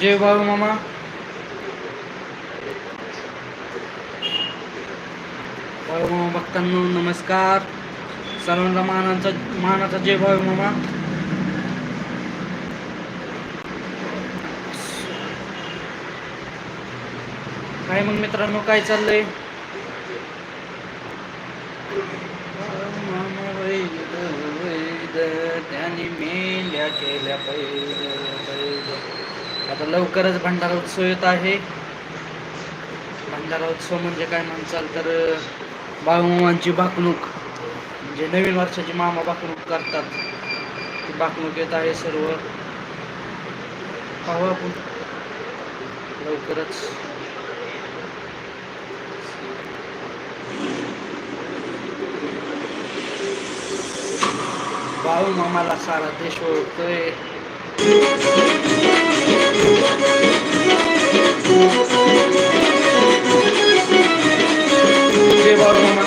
जय भाऊ मामा. बाळू मामा भक्तांनो नमस्कार. सर्वांना मानाचा मानाचा जय भाऊ मामा. काय मग मित्रांनो काय चाललंय? मामा वैद वैद त्याने मेंढ्या केल्या पैद पैद आता लवकरच भंडारा उत्सव येत आहे. भंडारा उत्सव म्हणजे काय म्हणचाल तर बाळूमामांची भाकणूक म्हणजे नवीन वर्षाची मामा भाकणूक करतात ती भाकणूक येत आहे सर्व. पाहू आपण. लवकरच. भाऊ मामाला सारा देश ओळखतोय. जय बाळू मामा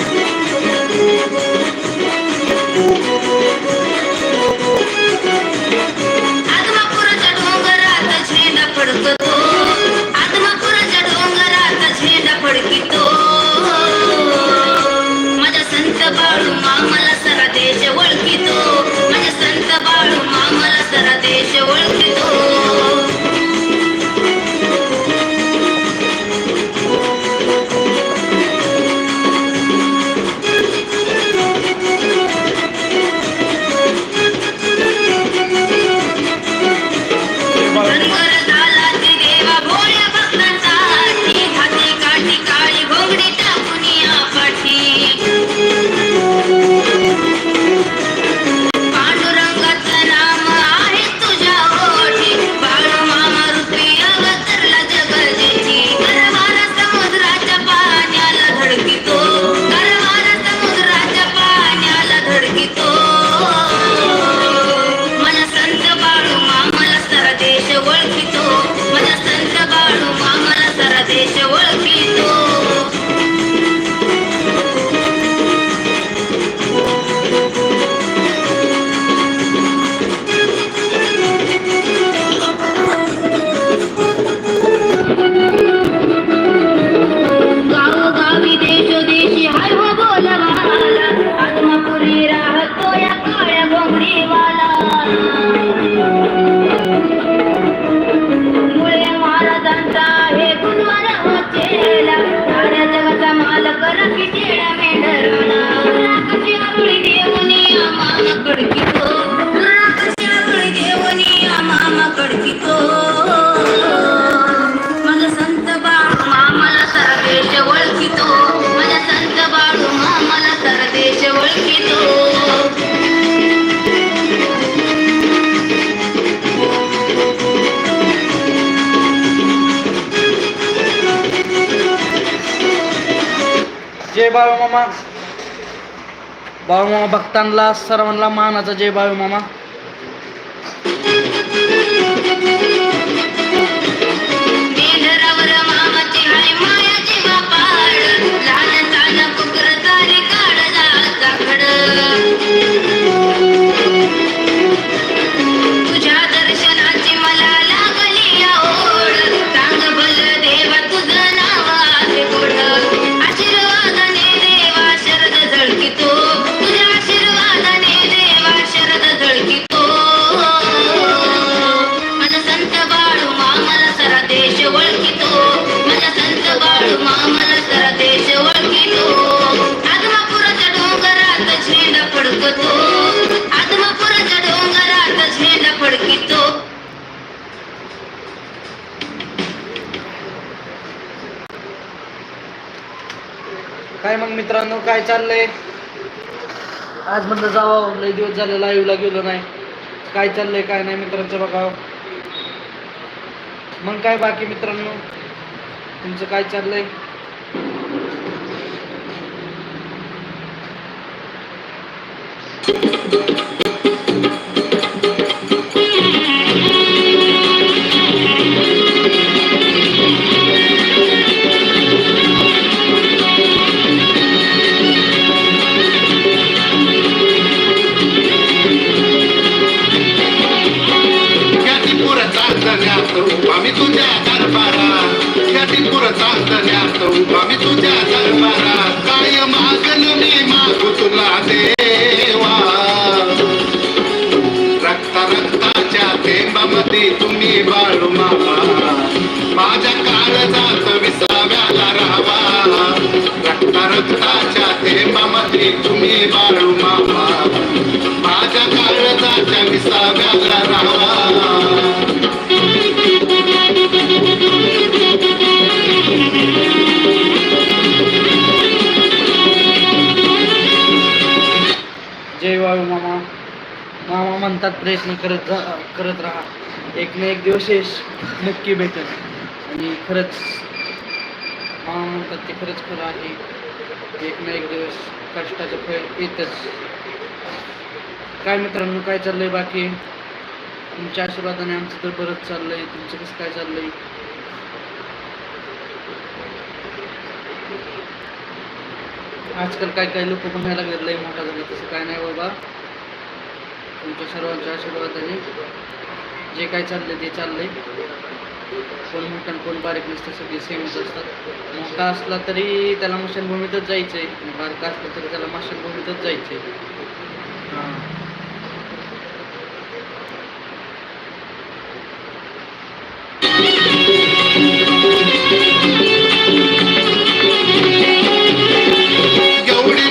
जय बाळू मामा. बाळू मामा भक्तांना सर्वांना मानाचा जय बाळू मामा. काय मग मित्रांनो काय चाललंय? आज म्हणलं जावं लय दिवस झाले लाईव्हला गेलो नाही. काय चाललंय काय नाही मित्रांचं बघावं. मग काय बाकी मित्रांनो? तुमचं काय चाललंय? ख्यातीपुराचा चांदण्यात तुझ्या दरबारात या टिपूर चांदण्यात उभा. मी तुझ्या काय मागन मी मागू तुला देवा. रक्ताच्या थेंबामध्ये तुम्ही बाळू मामा. माझ्या काळजात विसाव्याला राहावा. रक्ता रक्ताच्या थेंबामध्ये तुम्ही बाळू मामा. माझ्या काळजाच्या विसाव्याला राहावा. म्हणतात प्रयत्न करत जा करत राहा. एक ना एक दिवस यश नक्की भेटेल आणि खरंच मामा म्हणतात ते खरंच खरं आहे. एक ना एक दिवस कष्टाचं फळ येतच. काय मित्रांनो काय चाललंय बाकी? तुमच्या आशीर्वादाने आमचं तर बरंच चाललंय. तुमचं कसं काय चाललंय? आजकाल काय काय लोक म्हणायला लागलेत लय मोठा झाला तसं. काय नाही बाबा. तुमच्या सर्वांच्या आशीर्वादाने जे काय चाललंय ते चाललंय. कोण मोठा कोण बारीक नसतं सगळे सेमच असतात. मोठा असला तरी त्याला मशानभूमीतच जायचंय. आणि बारका असला तरी त्याला मशानभूमीतच जायचंय. हां एवढी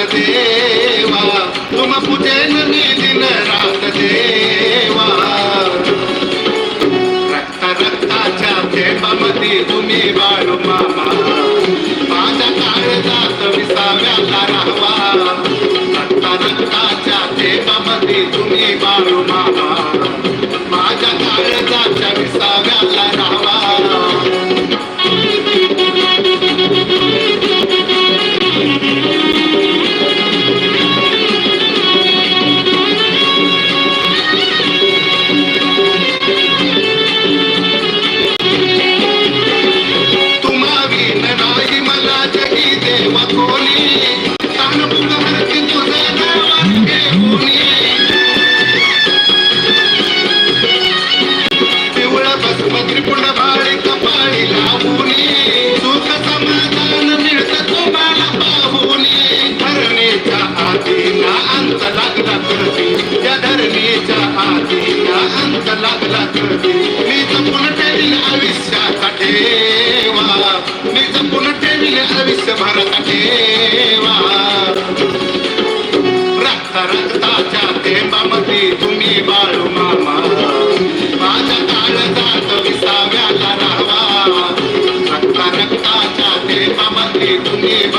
रात देवा तुम्हा पूजेन मी दिन रात देवा. रक्त रक्ताच्या थेंबामध्ये तुम्ही बाळू मामा. माझ्या काळजात विसाव्याला राहावा. रक्त रक्ताच्या थेंबामध्ये तुम्ही बाळू मामा. माझ्या काळजाच्या विसाव्याला राहावा. थेंबामध्ये तुम्ही